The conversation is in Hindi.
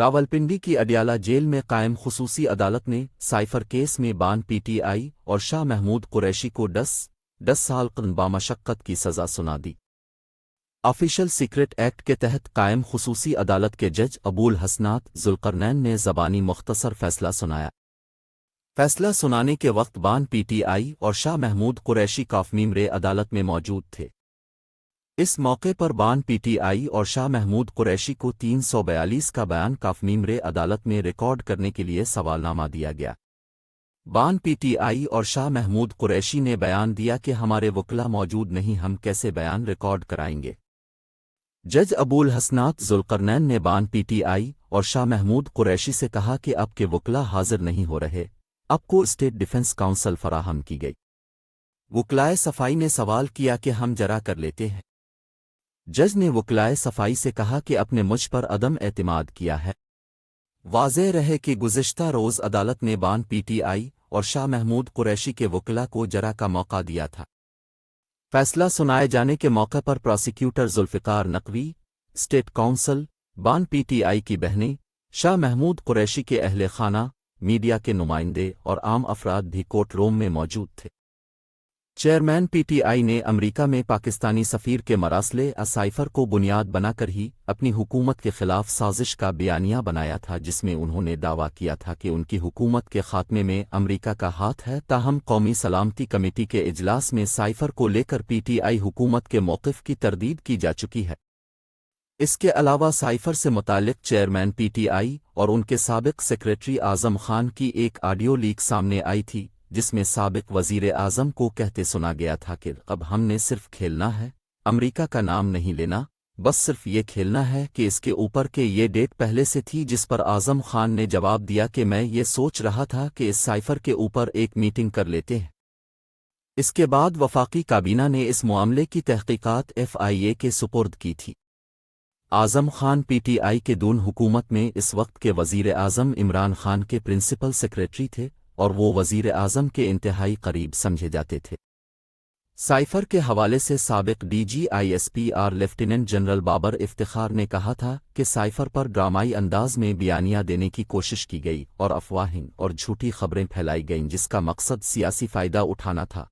रावलपिंडी की अडियाला जेल में कायम खसूसी अदालत ने साइफर केस में बान पीटीआई और शाह महमूद कुरैशी को दस दस साल बामशक्कत की सज़ा सुना दी। ऑफिशियल सीक्रेट एक्ट के तहत कायम खसूसी अदालत के जज अबूल हसनात जुलकरनैन ने जबानी मुख्तसर फैसला सुनाया। फैसला सुनाने के वक्त बान पीटीआई और शाह महमूद कुरैशी काफमीमरे अदालत में मौजूद थे। इस मौके पर बान पीटीआई और शाह महमूद कुरैशी को तीन सौ बयालीस का बयान काफमीमरे अदालत में रिकॉर्ड करने के लिए सवालनामा दिया गया। बान पीटीआई और शाह महमूद कुरैशी ने बयान दिया कि हमारे वकला मौजूद नहीं, हम कैसे बयान रिकॉर्ड कराएँगे? जज अबूल हसनात जुलकरनैन ने बान पीटीआई और शाह महमूद कुरैशी से कहा कि अब के वकला हाजिर नहीं हो रहे। अब को स्टेट डिफेंस काउंसिल फराहम की गई। वकलाए सफ़ाई ने सवाल किया कि हम जरा कर लेते हैं। जज ने वकलाए सफ़ाई से कहा कि अपने मुझ पर अदम एतमाद किया है। वाजह रहे कि गुजश्ता रोज़ अदालत ने बान पीटीआई और शाह महमूद कुरैशी के वकला को जरा का मौका दिया था। फैसला सुनाए जाने के मौके पर prosecutor Zulfiqar Naqvi, state council, बान पीटीआई की बहनें, शाह महमूद कुरैशी के अहल खाना, मीडिया के नुमाइंदे और आम अफराद भी कोर्ट रूम में मौजूद थे। चेयरमैन पीटीआई ने अमेरिका में पाकिस्तानी सफ़ीर के मरासले असाइफर को बुनियाद बनाकर ही अपनी हुकूमत के खिलाफ साजिश का बयानिया बनाया था, जिसमें उन्होंने दावा किया था कि उनकी हुकूमत के खात्मे में अमेरिका का हाथ है। ताहम कौमी सलामती कमेटी के इजलास में साइफर को लेकर पीटीआई हुकूमत के मौक़ की तरदीद की जा चुकी है। इसके अलावा साइफर से मुतालिक चेयरमैन पीटीआई और उनके सबक सेक्रेटरी आज़म खान की एक ऑडियो लीक सामने आई थी जिसमें सबक वज़ीर आज़म को कहते सुना गया था कि अब हमने सिर्फ़ खेलना है, अमरीका का नाम नहीं लेना, बस सिर्फ़ ये खेलना है कि इसके ऊपर के ये डेट पहले से थी जिस पर आज़म खान ने जवाब दिया कि मैं ये सोच रहा था कि इस साइफर के ऊपर एक मीटिंग कर लेते हैं। इसके बाद वफाकी काबीना ने इस मामले की तहकीकात एफआईए के सुपुर्द की थी। आज़म खान पीटीआई के दून हुकूमत में इस वक्त के वज़ीर आज़म इमरान खान के प्रिंसिपल सेक्रेटरी थे और वो वज़ीर आज़म के इंतहाई करीब समझे जाते थे। साइफर के हवाले से सबक DG ISPR lieutenant general Babar Iftikhar ने कहा था कि साइफर पर ड्रामाई अंदाज में बयानियाँ देने की कोशिश की गई और अफवाहें और झूठी खबरें फैलाई गईं, जिसका मकसद सियासी फ़ायदा उठाना था।